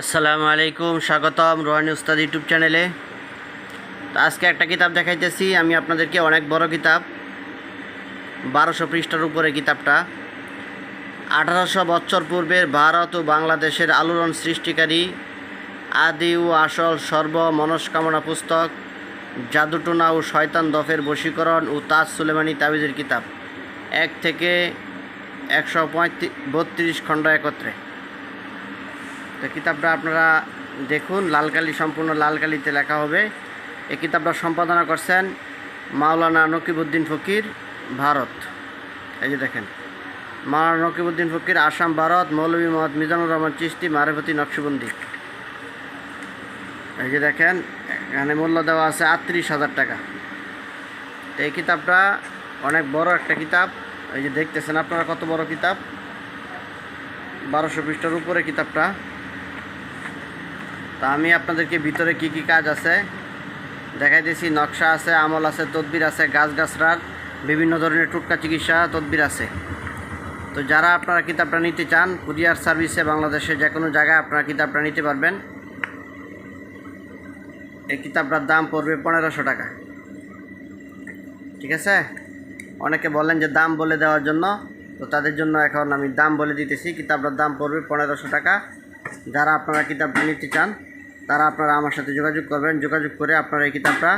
আসসালামু আলাইকুম, স্বাগতম রোহানি উস্তাদ ইউটিউব চ্যানেলে। তো আজকে একটা কিতাব দেখাইতেছি, আমি আপনাদেরকে অনেক বড় কিতাব, বারোশো পৃষ্ঠার উপরে কিতাবটা। আঠারোশো বছর পূর্বের ভারত ও বাংলাদেশের আলোড়ন সৃষ্টিকারী আদি ও আসল সর্ব মনস্কামনা পুস্তক জাদুটোনা ও শয়তান দফের বশীকরণ ও তাজ সুলেমানি তাবিজের কিতাব। এক থেকে একশো পঁয়ত্রিশ, বত্রিশ খণ্ড একত্রে। তো কিতাবটা আপনারা দেখুন লাল কালি সম্পূর্ণ লাল কালিতে লেখা হবে। এই কিতাবটা সম্পাদনা করছেন মাওলানা নকিবুদ্দিন ফকির, ভারত। এই যে দেখেন, মাওলানা নকিবুদ্দিন ফকির, আসাম, ভারত, মৌলভী মোহাম্মদ মিজানুর রহমান চিস্তি মারেফতি নকশবন্দি। এই যে দেখেন, এখানে মূল্য দেওয়া আছে আটত্রিশ হাজার টাকা। তো এই কিতাবটা অনেক বড় একটা কিতাব। এই যে দেখতেছেন, আপনারা কত বড় কিতাব? বারোশো পৃষ্ঠার উপরে কিতাবটা। তা আমি আপনাদেরকে ভিতরে কি কি কাজ আছে দেখাই দেখাইতেছি নকশা আছে, আমল আছে, তদবির আছে গাছ গাছরার বিভিন্ন ধরনের টুটকা চিকিৎসা তদবির আছে। তো যারা আপনারা কিতাবটা নিতে চান, কুরিয়ার সার্ভিসে বাংলাদেশের যে কোনো জায়গায় আপনারা কিতাবটা নিতে পারবেন। এই কিতাবটার দাম পড়বে পনেরোশো টাকা। ঠিক আছে? অনেকে বলেন যে দাম বলে দেওয়ার জন্য, তো তাদের জন্য এখন আমি দাম বলে দিতেছি। কিতাবটার দাম পড়বে পনেরোশো টাকা। যারা আপনারা কিতাবটা নিতে চান, তারা আপনারা আমার সাথে যোগাযোগ করবেন। যোগাযোগ করে আপনারা এই কিতাবটা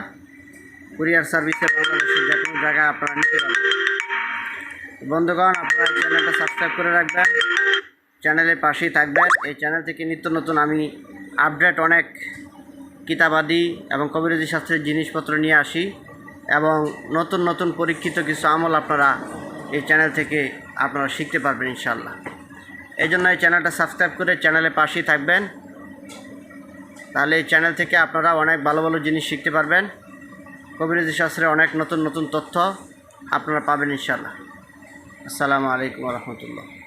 কুরিয়ার সার্ভিসে বাংলাদেশের যে কোনো জায়গায় আপনারা নিতে পারবেন। বন্ধুগণ, আপনারা এই চ্যানেলটা সাবস্ক্রাইব করে রাখবেন। চ্যানেলের পাশেই থাকবেন। এই চ্যানেল থেকে নিত্য নতুন আমি আপডেট অনেক কিতাবাদি এবং কবিরাজি শাস্ত্রের জিনিসপত্র নিয়ে আসি এবং নতুন নতুন পরীক্ষিত কিছু আমল আপনারা এই চ্যানেল থেকে আপনারা শিখতে পারবেন ইনশাল্লাহ এই জন্য এই চ্যানেলটা সাবস্ক্রাইব করে চ্যানেলের পাশেই থাকবেন। তাহলে এই চ্যানেল থেকে আপনারা অনেক ভালো ভালো জিনিস শিখতে পারবেন। কবিরাজি শাস্ত্রে অনেক নতুন নতুন তথ্য আপনারা পাবেন ইনশাল্লাহ আসসালামু আলাইকুম রহমতুল্লাহ।